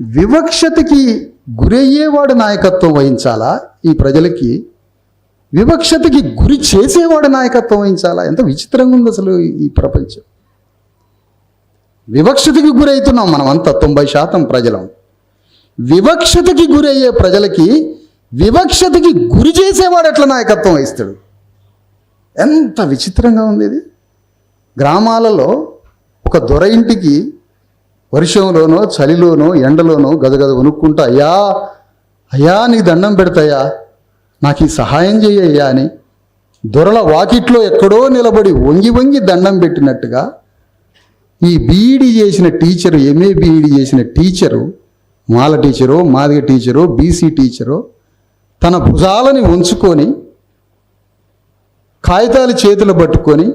వివక్షతకి గురయ్యేవాడు నాయకత్వం వహించాలా? ఈ ప్రజలకి వివక్షతకి గురి చేసేవాడు నాయకత్వం వహించాలా? ఎంత విచిత్రంగా ఉంది అసలు ఈ ప్రపంచం. వివక్షతకి గురవుతున్నాం మనమంతా తొంభై శాతం ప్రజలం. వివక్షతకి గురయ్యే ప్రజలకి వివక్షతకి గురి చేసేవాడు ఎట్లా నాయకత్వం వహిస్తాడు? ఎంత విచిత్రంగా ఉంది ఇది. గ్రామాలలో ఒక దొర ఇంటికి వర్షంలోనో చలిలోనో ఎండలోనో గదగద వణుక్కుంటా అయ్యా అయ్యా నీ దండం పెడతాయా? నాకు ఈ సహాయం చేయ్యా అని దొరల వాకిట్లో ఎక్కడో నిలబడి వంగి వంగి దండం పెట్టినట్టుగా ఈ బీఈడి చేసిన టీచరు ఎంఏ బీఈడి చేసిన టీచరు మాల teacher Madiga teacher BC teacher తన భుజాలని ఉంచుకొని కాగితాలు చేతులు పట్టుకొని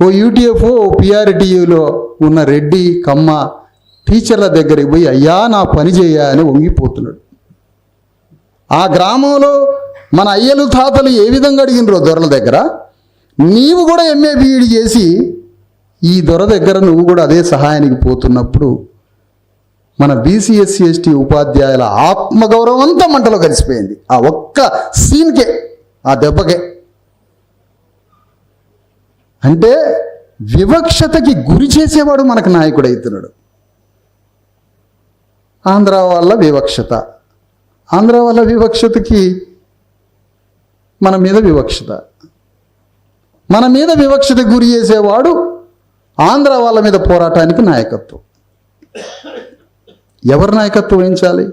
ఓ యూటీఎఫ్ ఓ పిఆర్టీయూలో ఉన్న రెడ్డి కమ్మ టీచర్ల దగ్గరికి పోయి అయ్యా నా పని చేయ అని వంగిపోతున్నాడు. ఆ గ్రామంలో మన అయ్యలు తాతలు ఏ విధంగా అడిగినరో దొరల దగ్గర నీవు కూడా ఎంఏ బీఈడి చేసి ఈ దొర దగ్గర నువ్వు కూడా అదే సహాయానికి పోతున్నప్పుడు మన బీసీఎస్సీ ఎస్టీ ఉపాధ్యాయుల ఆత్మగౌరవం అంతా మంటలో కలిసిపోయింది. ఆ ఒక్క సీన్కే ఆ దెబ్బకే. అంటే వివక్షతకి గురి చేసేవాడు మనకు నాయకుడు అవుతున్నాడు ఆంధ్ర వాళ్ళ వివక్షత. ఆంధ్ర వాళ్ళ వివక్షతకి మన మీద వివక్షత. మన మీద వివక్షత గురి చేసేవాడు ఆంధ్ర వాళ్ళ మీద పోరాటానికి నాయకత్వం. ఎవరు నాయకత్వం వహించాలి?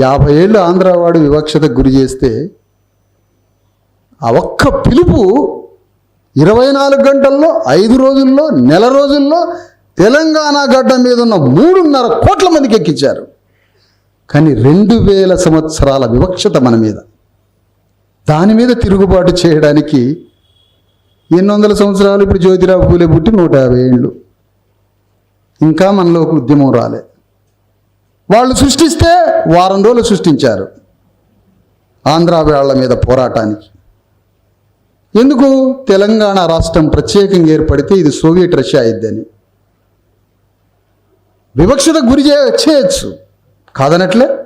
యాభై ఏళ్ళు ఆంధ్రవాడు వివక్షతకు గురి చేస్తే ఆ ఒక్క పిలుపు ఇరవై నాలుగు గంటల్లో ఐదు రోజుల్లో నెల రోజుల్లో తెలంగాణ గడ్డ మీద ఉన్న మూడున్నర కోట్ల మందికి ఎక్కించారు కానీ రెండు వేల సంవత్సరాల వివక్షత మన మీద. దాని మీద తిరుగుబాటు చేయడానికి ఎన్ని వందల సంవత్సరాలు ఇప్పుడు జ్యోతిరావు పూలే పుట్టి నూట యాభై ఏళ్ళు. ఇంకా మనలోకి ఉద్యమం రాలే. వాళ్ళు సృష్టిస్తే వారం రోజులు సృష్టించారు. ఆంధ్ర వాళ్ళ మీద పోరాటానికి. ఎందుకు? తెలంగాణ రాష్ట్రం ప్రత్యేకంగా ఏర్పడితే ఇది సోవియట్ రష్యా అయిద్దని. వివక్షత గురి చే- చేయొచ్చు. కాదనట్లే?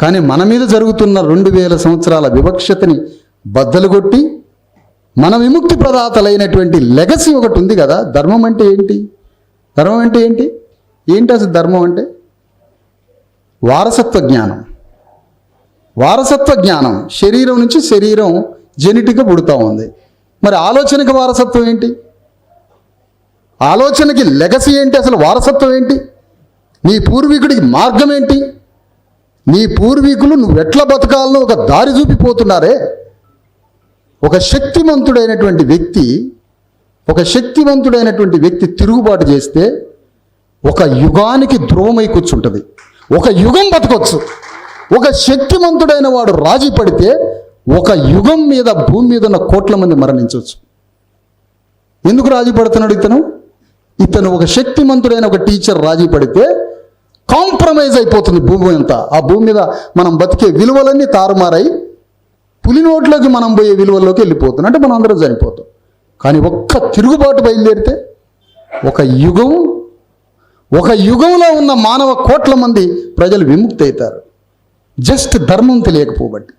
కానీ మన మీద జరుగుతున్న రెండు వేల సంవత్సరాల వివక్షతని బద్దలు కొట్టి మన విముక్తి ప్రదాతలైనటువంటి లెగసీ ఒకటి ఉంది కదా ధర్మం అంటే ఏంటి? ధర్మం అంటే ఏంటి? ఏంటి అసలు ధర్మం అంటే? వారసత్వ జ్ఞానం. వారసత్వ జ్ఞానం. శరీరం నుంచి శరీరం జెనెటిక్గా పుడుతూ ఉంది. మరి ఆలోచనకి వారసత్వం ఏంటి? ఆలోచనకి లెగసీ ఏంటి? అసలు వారసత్వం ఏంటి? నీ పూర్వీకుడికి మార్గం ఏంటి? నీ పూర్వీకులు నువ్వు ఎట్లా బతకాలను ఒక దారి చూపిపోతున్నారే? ఒక శక్తివంతుడైనటువంటి వ్యక్తి ఒక శక్తివంతుడైనటువంటి వ్యక్తి తిరుగుబాటు చేస్తే ఒక యుగానికి ధ్రువమై కూర్చుంటుంది. ఒక యుగం బతకొచ్చు. ఒక శక్తివంతుడైన వాడు రాజీ పడితే ఒక యుగం మీద భూమి మీద ఉన్న కోట్ల మంది మరణించవచ్చు. ఎందుకు రాజీ పడుతున్నాడు ఇతను? ఇతను ఒక శక్తిమంతుడైన ఒక టీచర్ రాజీ పడితే కాంప్రమైజ్ అయిపోతుంది భూమి అంతా. ఆ భూమి మీద మనం బతికే విలువలన్నీ తారుమారై పులి నోట్లోకి మనం పోయే విలువల్లోకి వెళ్ళిపోతుంది అంటే మనం అందరం చనిపోతాం. కానీ ఒక్క తిరుగుబాటు బయలుదేరితే ఒక యుగం ఒక యుగంలో ఉన్న మానవ కోట్ల మంది ప్రజలు విముక్తి అవుతారు జస్ట్ ధర్మం తెలియకపోబట్టి.